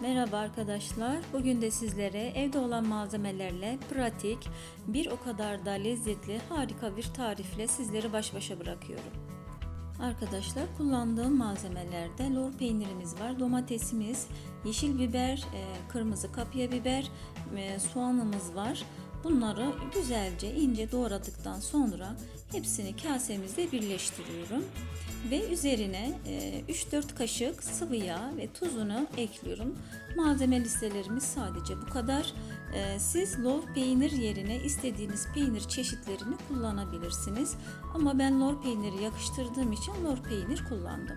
Merhaba arkadaşlar. Bugün de sizlere evde olan malzemelerle pratik, bir o kadar da lezzetli, harika bir tarifle sizleri baş başa bırakıyorum. Arkadaşlar kullandığım malzemelerde lor peynirimiz var, domatesimiz, yeşil biber, e, kırmızı kapya biber, e, soğanımız var. Bunları güzelce ince doğradıktan sonra hepsini kasemizde birleştiriyorum ve üzerine e, 3-4 kaşık sıvı yağ ve tuzunu ekliyorum. Malzeme listelerimiz sadece bu kadar. E, Siz lor peynir yerine istediğiniz peynir çeşitlerini kullanabilirsiniz. Ama ben lor peyniri yakıştırdığım için lor peynir kullandım.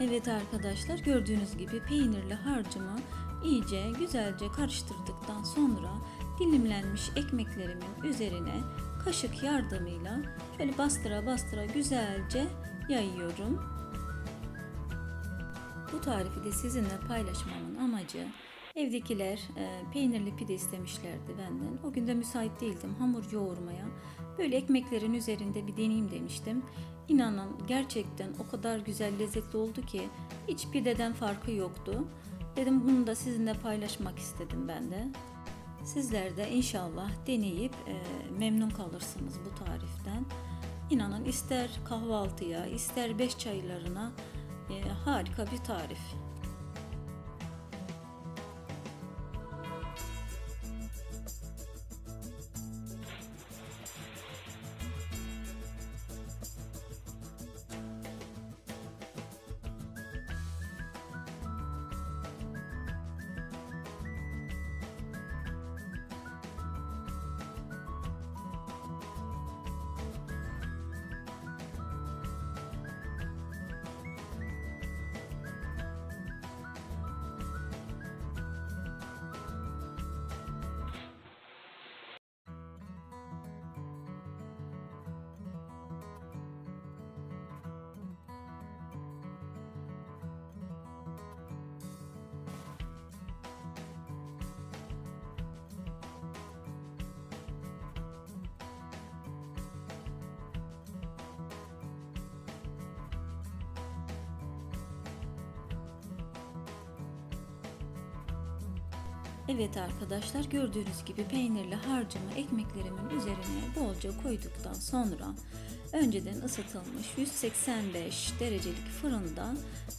Evet arkadaşlar gördüğünüz gibi peynirli harcımı iyice güzelce karıştırdıktan sonra dilimlenmiş ekmeklerimin üzerine kaşık yardımıyla şöyle bastıra bastıra güzelce yayıyorum. Bu tarifi de sizinle paylaşmamın amacı evdekiler e, peynirli pide istemişlerdi benden. O gün de müsait değildim hamur yoğurmaya. Böyle ekmeklerin üzerinde bir deneyeyim demiştim. İnanın gerçekten o kadar güzel lezzetli oldu ki hiç pideden farkı yoktu. Dedim bunu da sizinle paylaşmak istedim ben de. Sizler de inşallah deneyip e, memnun kalırsınız bu tariften. İnanın ister kahvaltıya ister beş çaylarına e, harika bir tarif. Evet arkadaşlar gördüğünüz gibi peynirli harcımı ekmeklerimin üzerine bolca koyduktan sonra önceden ısıtılmış 185 derecelik fırında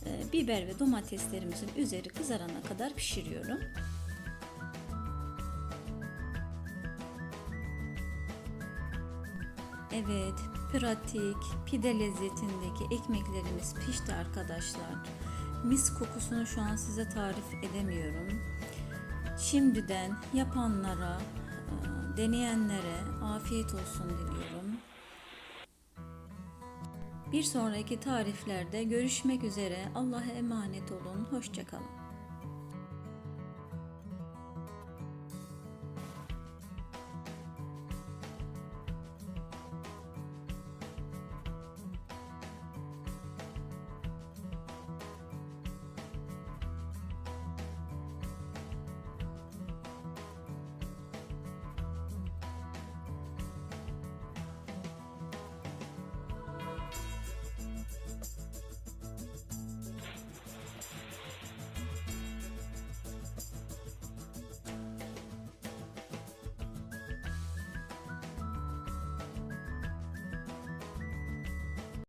e, biber ve domateslerimizin üzeri kızarana kadar pişiriyorum. Evet, pratik, pide lezzetindeki ekmeklerimiz pişti arkadaşlar. Mis kokusunu şu an size tarif edemiyorum. Şimdiden yapanlara, e, deneyenlere afiyet olsun diliyorum. Bir sonraki tariflerde görüşmek üzere. Allah'a emanet olun. Hoşçakalın.